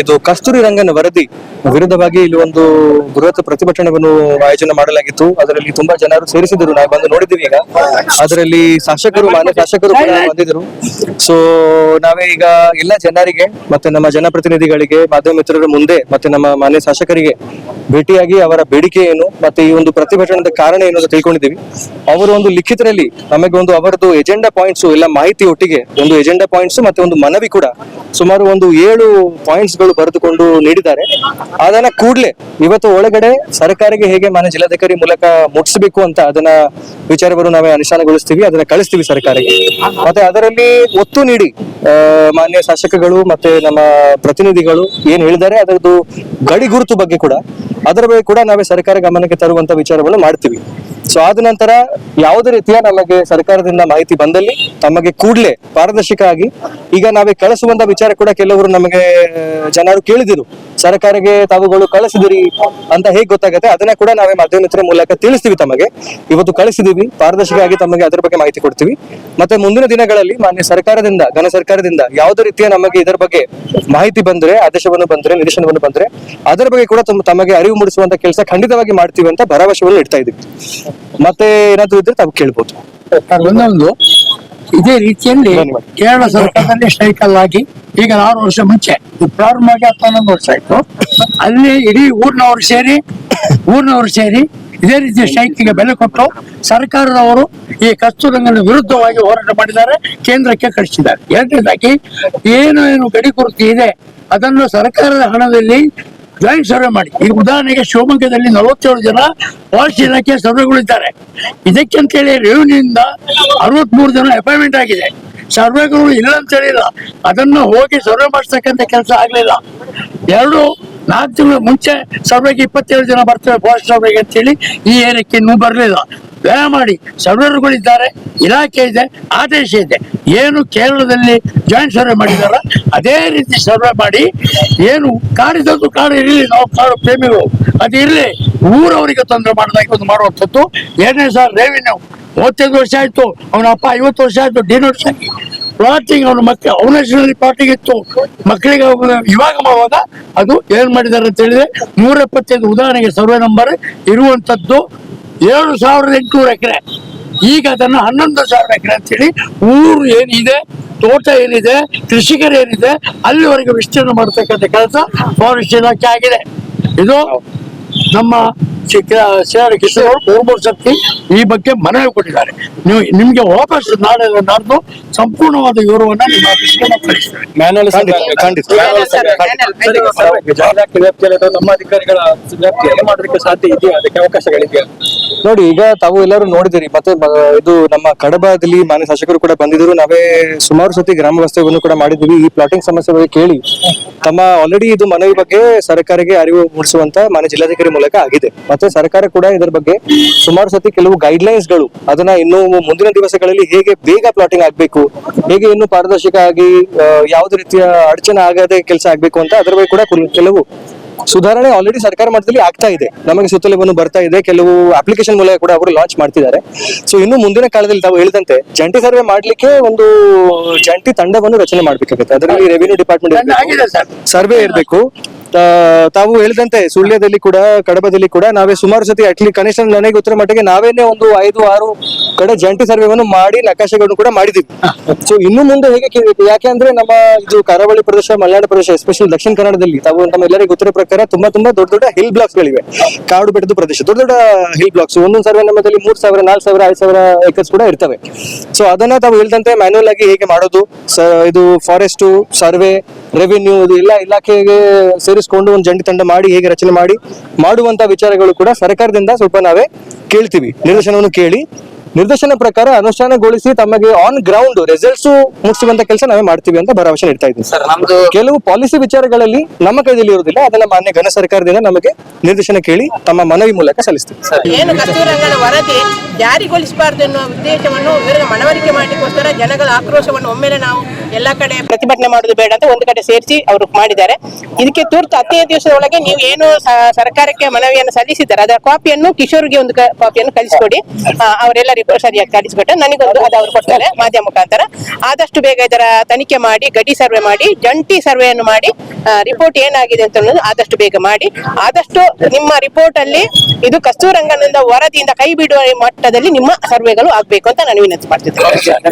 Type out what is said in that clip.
ಇದು ಕಸ್ತೂರಿ ರಂಗನ ವರದಿ ವಿರುದ್ಧವಾಗಿ ಇಲ್ಲಿ ಒಂದು ಬೃಹತ್ ಪ್ರತಿಭಟನೆಯನ್ನು ಆಯೋಜನೆ ಮಾಡಲಾಗಿತ್ತು. ಅದರಲ್ಲಿ ತುಂಬಾ ಜನರು ಸೇರಿಸಿದ್ರು ನಾವು ಬಂದು ನೋಡಿದ್ದೀವಿ ಈಗ. ಅದರಲ್ಲಿ ಶಾಸಕರು, ಮಾನ್ಯ ಶಾಸಕರು ಬಂದಿದ್ರು ಸೊ ನಾವೇ ಈಗ ಎಲ್ಲ ಜನರಿಗೆ ಮತ್ತೆ ನಮ್ಮ ಜನಪ್ರತಿನಿಧಿಗಳಿಗೆ, ಮಾಧ್ಯಮ ಮಿತ್ರರ ಮುಂದೆ ಮತ್ತೆ ನಮ್ಮ ಮಾನ್ಯ ಶಾಸಕರಿಗೆ ಭೇಟಿಯಾಗಿ ಅವರ ಬೇಡಿಕೆ ಏನು ಮತ್ತೆ ಈ ಒಂದು ಪ್ರತಿಭಟನೆದ ಕಾರಣ ಏನು ಅಂತ ತಿಳ್ಕೊಂಡಿದ್ದೀವಿ. ಅವರು ಒಂದು ಲಿಖಿತರಲ್ಲಿ ನಮಗೆ ಒಂದು ಅವರದ್ದು ಎಜೆಂಡಾ ಪಾಯಿಂಟ್ಸ್ ಎಲ್ಲ ಮಾಹಿತಿ ಒಟ್ಟಿಗೆ, ಒಂದು ಎಜೆಂಡಾ ಪಾಯಿಂಟ್ಸ್ ಮತ್ತೆ ಒಂದು ಮನವಿ ಕೂಡ ಸುಮಾರು ಒಂದು ಏಳು ಪಾಯಿಂಟ್ಸ್ಗಳು ಬರೆದುಕೊಂಡು ನೀಡಿದ್ದಾರೆ. ಅದನ್ನ ಕೂಡಲೇ ಇವತ್ತು ಒಳಗಡೆ ಸರ್ಕಾರಕ್ಕೆ ಹೇಗೆ ಮಾನ್ಯ ಜಿಲ್ಲಾಧಿಕಾರಿ ಮೂಲಕ ಮುಟ್ಟಿಸಬೇಕು ಅಂತ ಅದನ್ನ ವಿಚಾರವನ್ನು ನಾವೇ ಅನುಷ್ಠಾನಗೊಳಿಸ್ತೀವಿ, ಅದನ್ನ ಕಳಿಸ್ತೀವಿ ಸರ್ಕಾರಕ್ಕೆ. ಮತ್ತೆ ಅದರಲ್ಲಿ ಒತ್ತು ನೀಡಿ ಮಾನ್ಯ ಶಾಸಕಗಳು ಮತ್ತೆ ನಮ್ಮ ಪ್ರತಿನಿಧಿಗಳು ಏನ್ ಹೇಳಿದ್ದಾರೆ, ಅದರದ್ದು ಗಡಿ ಗುರುತು ಬಗ್ಗೆ ಕೂಡ, ಅದರ ಬಗ್ಗೆ ಕೂಡ ನಾವೇ ಸರ್ಕಾರ ಗಮನಕ್ಕೆ ತರುವಂತ ವಿಚಾರವನ್ನು ಮಾಡ್ತೀವಿ. ಸೊ ಆದ ನಂತರ ಯಾವುದೇ ರೀತಿಯ ನಮಗೆ ಸರ್ಕಾರದಿಂದ ಮಾಹಿತಿ ಬಂದಲ್ಲಿ ತಮಗೆ ಕೂಡಲೇ ಪಾರದರ್ಶಕ ಆಗಿ ಈಗ ನಾವೇ ಕಳಿಸುವಂತ ವಿಚಾರ ಕೂಡ ಕೆಲವರು ನಮಗೆ ಜನರು ಕೇಳಿದಿರು. ಸರ್ಕಾರಕ್ಕೆ ತಾವುಗಳು ಕಳಿಸಿದಿರಿ ಅಂತ ಹೇಗೆ ಗೊತ್ತಾಗುತ್ತೆ? ಅದನ್ನ ಕೂಡ ನಾವೇ ಮಾಧ್ಯಮದ ಮೂಲಕ ತಿಳಿಸ್ತೀವಿ ತಮಗೆ. ಇವತ್ತು ಕಳಿಸಿದೀವಿ, ಪಾರದರ್ಶಕ ಆಗಿ ತಮಗೆ ಅದರ ಬಗ್ಗೆ ಮಾಹಿತಿ ಕೊಡ್ತೀವಿ. ಮತ್ತೆ ಮುಂದಿನ ದಿನಗಳಲ್ಲಿ ಮಾನ್ಯ ಸರ್ಕಾರದಿಂದ, ಘನ ಸರ್ಕಾರದಿಂದ ಯಾವುದೇ ರೀತಿಯ ನಮಗೆ ಇದರ ಬಗ್ಗೆ ಮಾಹಿತಿ ಬಂದ್ರೆ, ಆದೇಶವನ್ನು ಬಂದ್ರೆ ನಿರೀಕ್ಷಣವನ್ನು ಬಂದ್ರೆ ಅದರ ಬಗ್ಗೆ ಕೂಡ ತಮಗೆ ಅರಿವು ಮೂಡಿಸುವಂತ ಕೆಲಸ ಖಂಡಿತವಾಗಿ ಮಾಡ್ತೀವಿ ಅಂತ ಭರವಸೆಯನ್ನು ಇಡ್ತಾ ಇದ್ದೀವಿ ಮತ್ತೆ ಏನಾದ್ರು ಇದ್ರೆ ತಾವು ಕೇಳ್ಬೋದು. ಒಂದೊಂದು ಇದೇ ರೀತಿಯಲ್ಲಿ. ಕೇರಳ ಸರ್ಕಾರದಲ್ಲಿ ಸೈಕಲ್ ಆಗಿ ಈಗ ಆರು ವರ್ಷ ಮುಂಚೆ ಪ್ರಾರಂಭ ಆಗಿ ಹತ್ತೊಂದು ವರ್ಷ ಆಯ್ತು. ಅಲ್ಲಿ ಇಡೀ ಊರಿನವರು ಸೇರಿ ಊರಿನವರು ಸೇರಿ ಇದೇ ರೀತಿ ಸ್ಟ್ರೈಕ್ಗೆ ಬೆಲೆ ಕೊಟ್ಟು ಸರ್ಕಾರದವರು ಈ ಕಸ್ತೂರಂಗನ ವಿರುದ್ಧವಾಗಿ ಹೋರಾಟ ಮಾಡಿದ್ದಾರೆ ಕೇಂದ್ರಕ್ಕೆ ಕಳಿಸಿದ್ದಾರೆ. ಎರಡನೇದಾಗಿ ಏನು ಏನು ಗಡಿ ಕೊರತೆ ಇದೆ ಅದನ್ನು ಸರ್ಕಾರದ ಹಣದಲ್ಲಿ ಜಾಯಿಂಟ್ ಸರ್ವೆ ಮಾಡಿ. ಈಗ ಉದಾಹರಣೆಗೆ ಶಿವಮೊಗ್ಗದಲ್ಲಿ ನಲವತ್ತೇಳು ಜನ ಫಾರೆಸ್ಟ್ ಇಲಾಖೆ ಸರ್ವೆಗಳಿದ್ದಾರೆ. ಇದಕ್ಕೆ ಅಂತೇಳಿ ರೆವಿನ್ಯೂಯಿಂದ ಅರವತ್ಮೂರು ಜನ ಅಪಾಯಿಂಟ್ಮೆಂಟ್ ಆಗಿದೆ. ಸರ್ವೆಗಳು ಇಲ್ಲ ಅಂತ ಹೇಳಿಲ್ಲ ಅದನ್ನು ಹೋಗಿ ಸರ್ವೆ ಮಾಡಿಸ್ತಕ್ಕಂಥ ಕೆಲಸ ಆಗ್ಲಿಲ್ಲ. ಎರಡು, ನಾಲ್ಕು ತಿಂಗಳು ಮುಂಚೆ ಸರ್ವೆಗೆ ಇಪ್ಪತ್ತೇಳು ಜನ ಬರ್ತೇವೆ ಫಾರೆಸ್ಟ್ ಸರ್ವೆಗೆ ಅಂತೇಳಿ ಈ ಏರಿಯಾಕ್ಕೆ ಇನ್ನೂ ಬರಲಿಲ್ಲ. ವ್ಯಯ ಮಾಡಿ ಸರ್ವೇರ್ಗಳಿದ್ದಾರೆ ಇಲಾಖೆ ಇದೆ, ಆದೇಶ ಇದೆ. ಏನು ಕೇರಳದಲ್ಲಿ ಜಾಯಿಂಟ್ ಸರ್ವೆ ಮಾಡಿದಾರ? ಅದೇ ರೀತಿ ಸರ್ವೆ ಮಾಡಿ, ಏನು ಕಾಡಿದದ್ದು ಕಾಡು ಇರಲಿ, ನಾವು ಕಾಡು ಪ್ರೇಮಿಗಳು. ಅದು ಇರಲಿ, ಊರವರಿಗೆ ತೊಂದರೆ ಮಾಡಿದಾಗ ಒಂದು ಮಾಡುವಂಥದ್ದು. ಏನೇ ಸರ್ ರೆವಿನ್ಯೂ ಮೂವತ್ತೈದು ವರ್ಷ ಆಯ್ತು. ಅವನ ಅಪ್ಪ ಐವತ್ತು ವರ್ಷ ಆಯ್ತು ಡಿನೋಟ್ಸ್ ಆಗಿ ಪ್ಲಾಟಿಂಗ್ ಅವನ ಮಕ್ಕಳು ಅವನ ಹೆಸರಲ್ಲಿ ಪ್ಲಾಟಿಂಗ್ ಇತ್ತು. ಮಕ್ಕಳಿಗೆ ಇವಾಗ ಮಾಡುವಾಗ ಅದು ಏನ್ ಮಾಡಿದ್ದಾರೆ ಅಂತ ಹೇಳಿದ್ರೆ ನೂರ ಎಪ್ಪತ್ತೈದು ಉದಾಹರಣೆಗೆ ಸರ್ವೆ ನಂಬರ್ ಇರುವಂತದ್ದು ಏಳು ಸಾವಿರದ ಎಂಟುನೂರು ಎಕರೆ. ಈಗ ಅದನ್ನ ಹನ್ನೊಂದು ಸಾವಿರ ಎಕರೆ ಅಂತೇಳಿ ಊರು ಏನಿದೆ, ತೋಟ ಏನಿದೆ, ಕೃಷಿಕರು ಏನಿದೆ, ಅಲ್ಲಿವರೆಗೆ ವಿಸ್ತೀರ್ಣ ಮಾಡತಕ್ಕಂಥ ಕೆಲಸ ಫಾರೆಸ್ಟ್ ಇಲಾಖೆ ಆಗಿದೆ. ಇದು ನಮ್ಮ ಚಿಕ್ಕ ಮೂರ್ಮೂರು ಸರ್ತಿ ಈ ಬಗ್ಗೆ ಮನವಿ ಕೊಟ್ಟಿದ್ದಾರೆ. ನೀವು ನಿಮ್ಗೆ ವಾಪಸ್ ನಾಳೆ ನಾಡ್ದು ಸಂಪೂರ್ಣವಾದ ವಿವರವನ್ನ ನಿಮ್ಮ ಆಫೀಸ್ಗೆ ನಾವು ಕಳಿಸ್ತೇವೆ ಖಂಡಿತ ಖಂಡಿತ. ಜಾಹೀರಾತು ವ್ಯಾಪ್ತಿಯಲ್ಲಿ ಅಥವಾ ನಮ್ಮ ಅಧಿಕಾರಿಗಳ ವ್ಯಾಪ್ತಿಯಲ್ಲಿ ಮಾಡೋದಕ್ಕೆ ಸಾಧ್ಯ ಇದೆಯಾ? ಅದಕ್ಕೆ ಅವಕಾಶಗಳಿದೆಯಾ? ನೋಡಿ ಈಗ ತಾವು ಎಲ್ಲರೂ ನೋಡಿದಿರಿ ಮತ್ತೆ ಇದು ನಮ್ಮ ಕಡಬದಲ್ಲಿ ಮಾನ್ಯ ಶಾಸಕರು ಕೂಡ ಬಂದಿದ್ರು ನಾವೇ ಸುಮಾರು ಸತಿ ಗ್ರಾಮ ವಾಸ್ತವ್ಯವನ್ನು ಕೂಡ ಮಾಡಿದ್ವಿ ಈ ಪ್ಲಾಟಿಂಗ್ ಸಮಸ್ಯೆ ಬಗ್ಗೆ ಕೇಳಿ ತಮ್ಮ ಆಲ್ರೆಡಿ ಇದು ಮನವಿ ಬಗ್ಗೆ ಸರ್ಕಾರಕ್ಕೆ ಅರಿವು ಮೂಡಿಸುವಂತ ಮಾನ್ಯ ಜಿಲ್ಲಾಧಿಕಾರಿ ಮೂಲಕ ಆಗಿದೆ. ಮತ್ತೆ ಸರ್ಕಾರ ಕೂಡ ಇದರ ಬಗ್ಗೆ ಸುಮಾರು ಸತಿ ಕೆಲವು ಗೈಡ್ ಲೈನ್ಸ್ಗಳು ಅದನ್ನ ಇನ್ನು ಮುಂದಿನ ದಿವಸಗಳಲ್ಲಿ ಹೇಗೆ ಬೇಗ ಪ್ಲಾಟಿಂಗ್ ಆಗ್ಬೇಕು ಹೇಗೆ ಇನ್ನು ಪಾರದರ್ಶಕ ಆಗಿ ಯಾವುದೇ ರೀತಿಯ ಅಡಚಣೆ ಆಗದೆ ಕೆಲಸ ಆಗ್ಬೇಕು ಅಂತ ಅದರ ಬಗ್ಗೆ ಕೂಡ ಕೆಲವು ಸುಧಾರಣೆ ಆಲ್ರೆಡಿ ಸರ್ಕಾರ ಮಟ್ಟದಲ್ಲಿ ಆಗ್ತಾ ಇದೆ. ನಮಗೆ ಸುತ್ತಲೂ ಬರ್ತಾ ಇದೆ. ಕೆಲವು ಅಪ್ಲಿಕೇಶನ್ ಮೂಲಕ ಕೂಡ ಅವರು ಲಾಂಚ್ ಮಾಡ್ತಿದ್ದಾರೆ. ಸೊ ಇನ್ನು ಮುಂದಿನ ಕಾಲದಲ್ಲಿ ತಾವು ಹೇಳಿದಂತೆ ಜಂಟಿ ಸರ್ವೆ ಮಾಡ್ಲಿಕ್ಕೆ ಒಂದು ಜಂಟಿ ತಂಡವನ್ನು ರಚನೆ ಮಾಡ್ಬೇಕಾಗುತ್ತೆ. ಅದರಲ್ಲಿ ರೆವಿನ್ಯೂ ಡಿಪಾರ್ಟ್ಮೆಂಟ್ ಸರ್ವೆ ಇರಬೇಕು ತಾವು ಹೇಳಿದಂತೆ ಸುಳ್ಯದಲ್ಲಿ ಕೂಡ, ಕಡಬದಲ್ಲಿ ಕೂಡ ನಾವೇ ಸುಮಾರು ಸತಿ ಅಟ್ಲಿ ಕನಿಷ್ಠ ನನಗೆ ಗೊತ್ತಿರೋ ಮಟ್ಟಿಗೆ ನಾವೇನೇ ಒಂದು ಐದು, ಆರು ಕಡೆ ಜಂಟಿ ಸರ್ವೆವನ್ನು ಮಾಡಿ ನಕಾಶೆಗಳನ್ನು ಕೂಡ ಮಾಡಿದ್ದೀವಿ. ಸೊ ಇನ್ನು ಮುಂದೆ ಹೇಗೆ ಯಾಕೆ ಅಂದ್ರೆ ನಮ್ಮ ಇದು ಕರಾವಳಿ ಪ್ರದೇಶ, ಮಲೆನಾಡು ಪ್ರದೇಶ ಎಸ್ಪೆಷಲಿ ದಕ್ಷಿಣ ಕನ್ನಡದಲ್ಲಿ, ತಾವು ನಮ್ಮೆಲ್ಲರಿಗೂ ಗೊತ್ತಿರೋ ಪ್ರಕಾರ ತುಂಬಾ ತುಂಬಾ ದೊಡ್ಡ ದೊಡ್ಡ ಹಿಲ್ ಬ್ಲಾಕ್ಸ್ ಗಳಿವೆ. ಕಾಡು ಬೆಟ್ಟದ ಪ್ರದೇಶ, ದೊಡ್ಡ ದೊಡ್ಡ ಹಿಲ್ ಬ್ಲಾಕ್ಸ್ ಒಂದೊಂದು ಸರ್ವೆ ನಮ್ಮದಲ್ಲಿ ಮೂರ್ ಸಾವಿರ, ನಾಲ್ಕು ಸಾವಿರ, ಐದು ಸಾವಿರ ಏಕರ್ಸ್ ಕೂಡ ಇರ್ತವೆ. ಸೊ ಅದನ್ನ ತಾವು ಹೇಳಿದಂತೆ ಮ್ಯಾನ್ಯಲ್ ಆಗಿ ಹೇಗೆ ಮಾಡೋದು? ಇದು ಫಾರೆಸ್ಟ್ ಸರ್ವೆ ರೆವಿನ್ಯೂ ಅದು ಎಲ್ಲ ಇಲಾಖೆಗೆ ಸೇರಿಸ್ಕೊಂಡು ಒಂದು ಜಂಟಿ ತಂಡ ಮಾಡಿ ಹೇಗೆ ರಚನೆ ಮಾಡಿ ಮಾಡುವಂತ ವಿಚಾರಗಳು ಕೂಡ ಸರ್ಕಾರದಿಂದ ಸ್ವಲ್ಪ ನಾವೇ ಕೇಳ್ತೀವಿ. ನಿರ್ದೇಶನವನ್ನು ಕೇಳಿ. ನಿರ್ದೇಶನ ಪ್ರಕಾರ ಅನುಷ್ಠಾನಗೊಳಿಸಿ ತಮಗೆ ಆನ್ ಗ್ರೌಂಡ್ ರಿಸಲ್ಟ್ಸ್ ಮುಗಿಸುವಂತ ಕೆಲಸ ನಾವೇ ಮಾಡ್ತೀವಿ ಅಂತ ಭರವಸೆ ನೀಡ್ತಾ ಇದ್ದೀವಿ. ಸರ್ ನಮ್ದು ಕೆಲವು ಪಾಲಿಸಿ ವಿಚಾರಗಳಲ್ಲಿ ನಮ್ಮ ಕೈಯಲ್ಲಿ ಇರುವುದಿಲ್ಲ. ಅದನ್ನ ಮಾನ್ಯ ಘನ ಸರ್ಕಾರದಿಂದ ನಮಗೆ ನಿರ್ದೇಶನ ಕೇಳಿ ತಮ್ಮ ಮನವಿ ಮೂಲಕ ಸಲ್ಲಿಸ್ತೀವಿ. ಏನು ಕಸ್ತೂರಂಗನ ವರದಿ ಜಾರಿಗೊಳಿಸಬಾರ್ದು ಎನ್ನುವ ಉದ್ದೇಶವನ್ನು ಇವರಿಗೆ ಮನವರಿಕೆ ಮಾಡಲಿಕ್ಕೋಸ್ಕರ ಜನಗಳ ಆಕ್ರೋಶವನ್ನು ಒಮ್ಮೆಲೆ ನಾವು ಎಲ್ಲಾ ಕಡೆ ಪ್ರತಿಭಟನೆ ಮಾಡೋದು ಬೇಡ ಅಂತ ಒಂದು ಕಡೆ ಸೇರಿಸಿ ಅವರು ಮಾಡಿದ್ದಾರೆ. ಇದಕ್ಕೆ ತುರ್ತು ಹದಿನೈದು ದಿವಸದ ಒಳಗೆ ನೀವು ಏನು ಸರ್ಕಾರಕ್ಕೆ ಮನವಿಯನ್ನು ಸಲ್ಲಿಸಿದ್ದಾರೆ. ಅದರ ಕಾಪಿಯನ್ನು ಕಿಶೋರ್ಗೆ ಒಂದು ಕಾಪಿಯನ್ನು ಕಳಿಸ್ಕೊಡಿ. ಅವರೆಲ್ಲರಿಗೂ ಸರಿಯಾಗಿ ಕಳಿಸ್ಬಿಟ್ಟು ನನಗೊಂದು ಅದು ಅವರು ಕೊಡ್ತಾರೆ ಮಾಧ್ಯಮ ಮುಖಾಂತರ. ಆದಷ್ಟು ಬೇಗ ಇದರ ತನಿಖೆ ಮಾಡಿ, ಗಡಿ ಸರ್ವೆ ಮಾಡಿ, ಜಂಟಿ ಸರ್ವೆಯನ್ನು ಮಾಡಿ ರಿಪೋರ್ಟ್ ಏನಾಗಿದೆ ಅಂತ ಆದಷ್ಟು ಬೇಗ ಮಾಡಿ. ಆದಷ್ಟು ನಿಮ್ಮ ರಿಪೋರ್ಟ್ ಅಲ್ಲಿ ಇದು ಕಸ್ತೂರಂಗನಿಂದ ವರದಿಯಿಂದ ಕೈ ಬಿಡುವ ಮಟ್ಟದಲ್ಲಿ ನಿಮ್ಮ ಸರ್ವೆಗಳು ಆಗ್ಬೇಕು ಅಂತ ನಾನು ವಿನಂತಿ ಮಾಡ್ತಿದ್ದೇನೆ.